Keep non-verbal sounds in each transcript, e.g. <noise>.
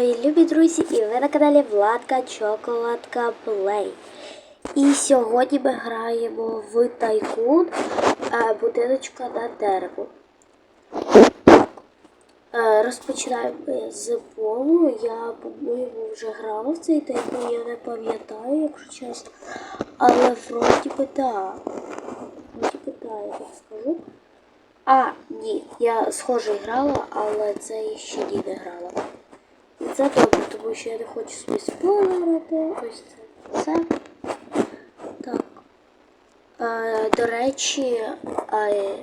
Ой, любі друзі, і ви на каналі Владка Чоколадка Плей. І сьогодні ми граємо в тайкун е, будиночка на дерево. Е, розпочинаємо з полу. Я, по-моєму, вже грала в цей тайкун, я не пам'ятаю, якщо чесно. Але вроді би так. Вроді би так, я так скажу. А, ні, я схоже грала, але це ще ні не грала. Добре, тому що я не хочу собі спойлерити. Ось це все. Так. Е, до речі, е,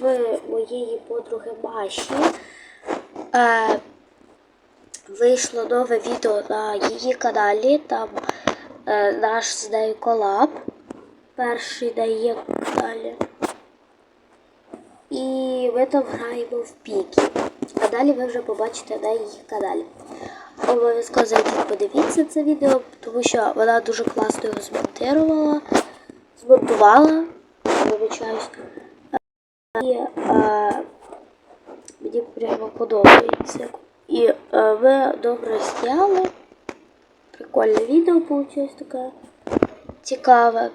в моєї подруги Маші е, вийшло нове відео на її каналі. Там е, наш з нею колаб. Перший на її каналі. І ми там граємо в піки. А далі ви вже побачите на її каналі. Обов'язково зайдіть, подивіться це відео, тому що вона дуже класно його змонтувала, змонтувала, вибачаюсь. І е, мені прямо подобається. І е, ви добре зняли. Прикольне відео вийшло таке цікаве.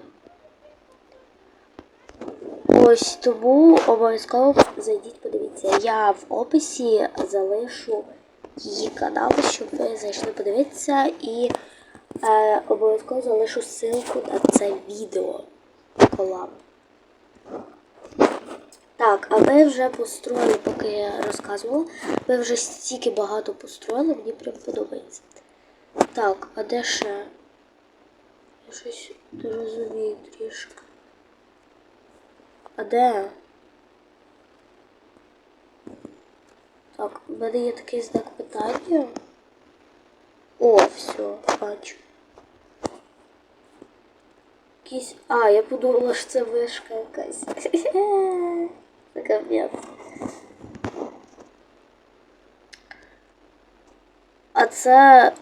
Ось тому обов'язково зайдіть, подивіться. Я в описі залишу її канал, щоб ви зайшли подивитися і е, обов'язково залишу ссылку на це відео колаб. Так, а ви вже построїли, поки я розказувала, ви вже стільки багато построїли, мені прям подобається. Так, а де ще? Я щось не розумію трішки. А де? Так, у мене є такий знак питання. О, все, бачу. Якийсь... А, я подумала, що це вишка якась. <laughs> Це капець. А це,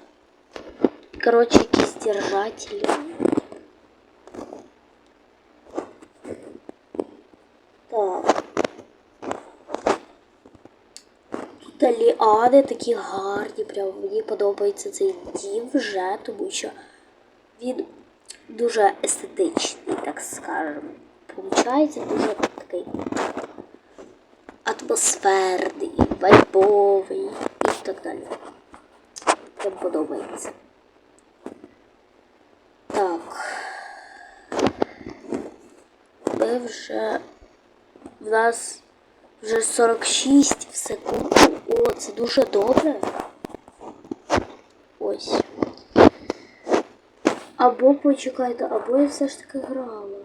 коротше, якісь держателі. Ліани такі гарні, прям мені подобається цей дім вже, тому що він дуже естетичний, так скажемо. Получається дуже такий атмосферний, вайбовий і так далі. Прям подобається. Так. Ми вже в нас вже 46 в секунду. О, це дуже добре. Ось. Або почекайте, або я все ж таки грала.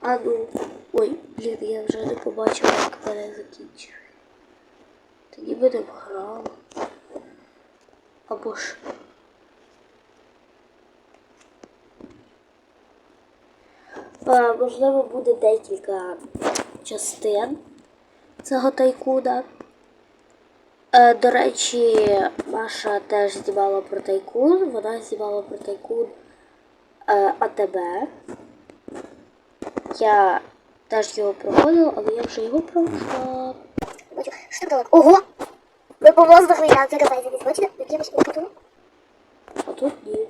А ну. Ой, блін, я вже не побачила, як мене закінчив. Тоді будемо грала. Або ж. Е, можливо, буде декілька частин цього тайкуна. Е, до речі, Маша теж знімала про тайкун. Вона знімала про тайкун е, АТБ. Я теж його проходила, але я вже його пройшла. Так Ого! Ви по воздуху я катається десь, бачите? Якимось опитом. А тут ні.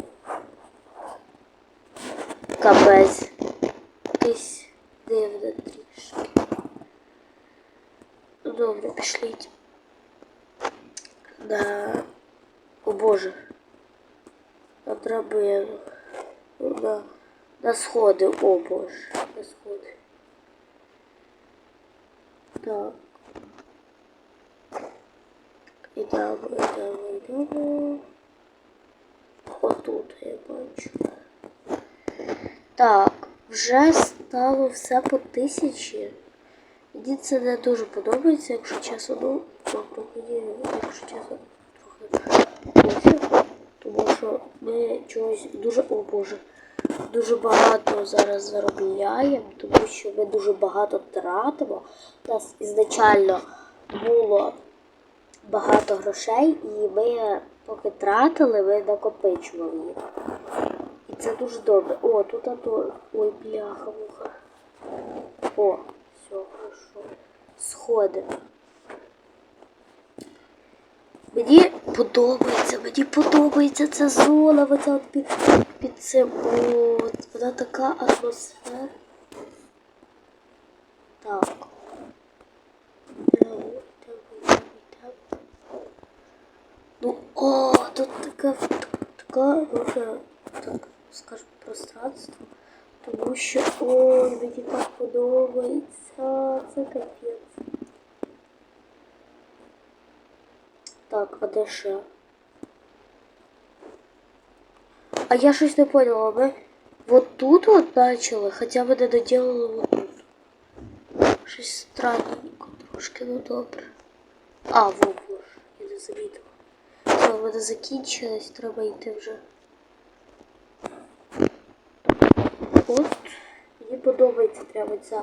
Капець. Якийсь дивне трішки. Добре, пішліть. На... О Боже. На драбину. Ну, На, на сходи, о Боже. На сходи. Так. Ідемо, ідемо, ідемо. Отут я бачу. Так, вже стало все по тисячі. Мені це не дуже подобається, якщо чесно, якщо чесно, трохи тому що ми чогось дуже, о Боже, дуже багато зараз заробляємо, тому що ми дуже багато тратимо. У нас ізначально було багато грошей, і ми поки тратили, ми накопичували їх. І це дуже добре. О, тут ато. Ой, бляха, муха. О, все, хорошо. Сходи. Мені подобається, мені подобається ця зона, оця от під, під цим. От, вона така атмосфера. Так. Ну, о, тут така, така дуже, так скажем, пространство. Тому що, ой, мені так подобається. Це капець. Так, а де ще? А я щось не поняла, ми вот тут от почали, хоча ми не доделали вот тут. Щось странненько трошки, ну добре. А, во, во, я не замітила. Все, вона закінчилась, треба йти вже. От, мені подобається прямо ця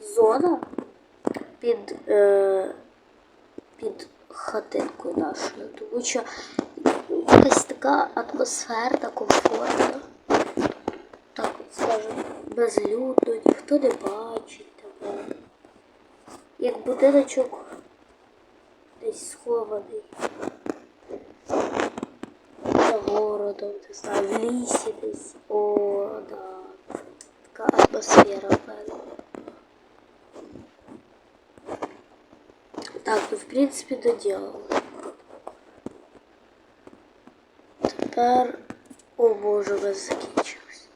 зона під, е, під хатинкою нашою, тому що якась така атмосферна, комфортна. Так скажемо, безлюдно, ніхто не бачить тебе. Як будиночок десь схований за городом, не знаю, в лісі десь. О, да. Така атмосфера в мене. Так, ну в принципі доделала. Тепер, о боже, ви закінчилось.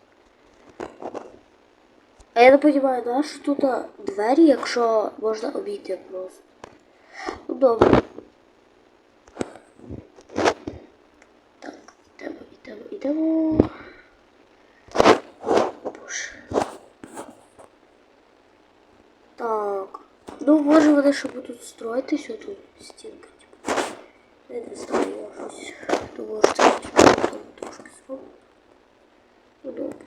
А я не розумію, да, що тут двері, якщо можна обійти просто. Ну добре. Так, йдемо, йдемо, йдемо. О, Боже. Так. Ну, може вони ще будуть строїтися тут стінка, типу. Я не я щось думаю, що це типу, трошки зроблю. Ну, добре.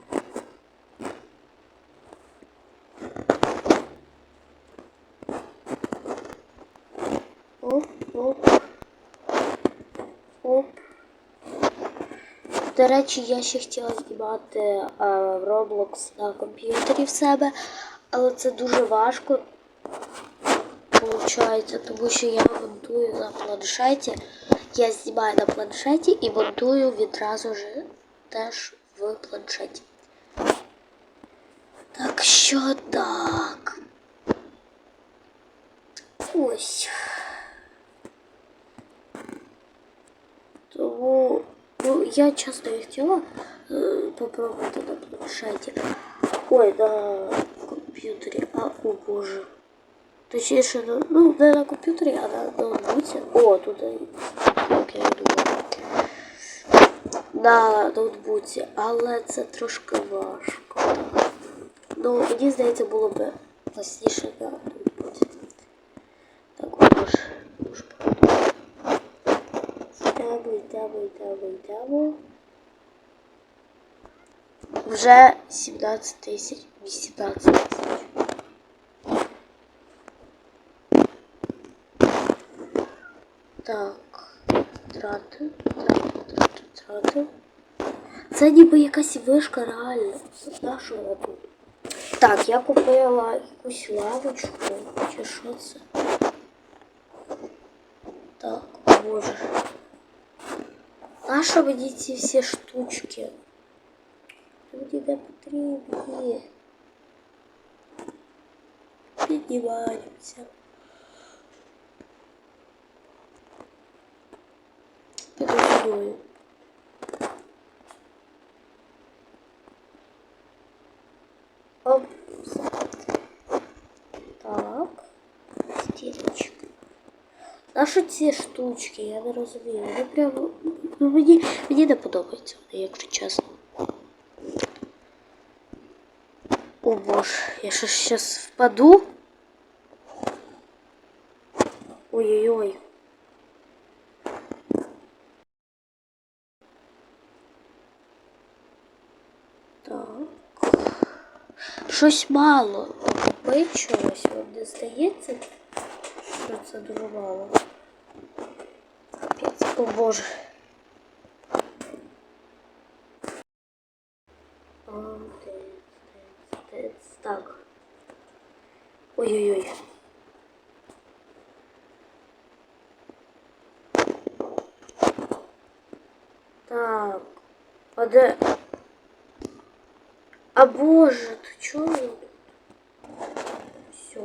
Оп, оп. До речі, я ще хотіла знімати е, Roblox на комп'ютері в себе, але це дуже важко получається, тому що я монтую на планшеті. Я знімаю на планшеті і монтую відразу ж теж в планшеті. Так що так. Ось. Тому ну, я часто і хотіла е, попробувати на планшеті. Ой, на комп'ютері. А, о боже. Точніше, ну, ну, не на комп'ютері, а на ноутбуці. О, тут як я думаю. На ноутбуці, але це трошки важко. Ну, мені здається, було б класніше на ноутбуці. Так, може, може Йдемо, йдемо, йдемо, йдемо. Вже 17 тисяч, 18 тисяч. Так, трати, трати, трати, трати. Це ніби якась вишка реально. На що вона тут? Так, я купила якусь лавочку. Чи що це? Так, о боже. Нащо мені ці всі штучки? Мені не потрібні. Піднімаємося. Піду сюди. Оп. Так. Стірочка. А що ці штучки? Я не розумію. Вони прямо. Ну, мені, мені не подобається вони, якщо чесно. О боже, я що зараз впаду? Ой-ой-ой. Так. Щось мало накопичилось, вам не здається, що це дуже мало. Капець, о боже. Так. Ой-ой-ой. Так. А де? А боже, він тут? Все.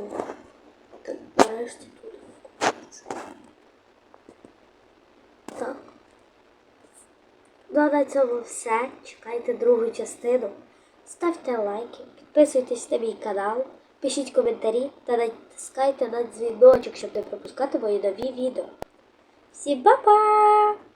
Так, нарешті тут. Так. Ну, а на цьому все. Чекайте другу частину. Ставте лайки, підписуйтесь на мій канал, пишіть коментарі та натискайте на дзвіночок, щоб не пропускати мої нові відео. Всім па-па!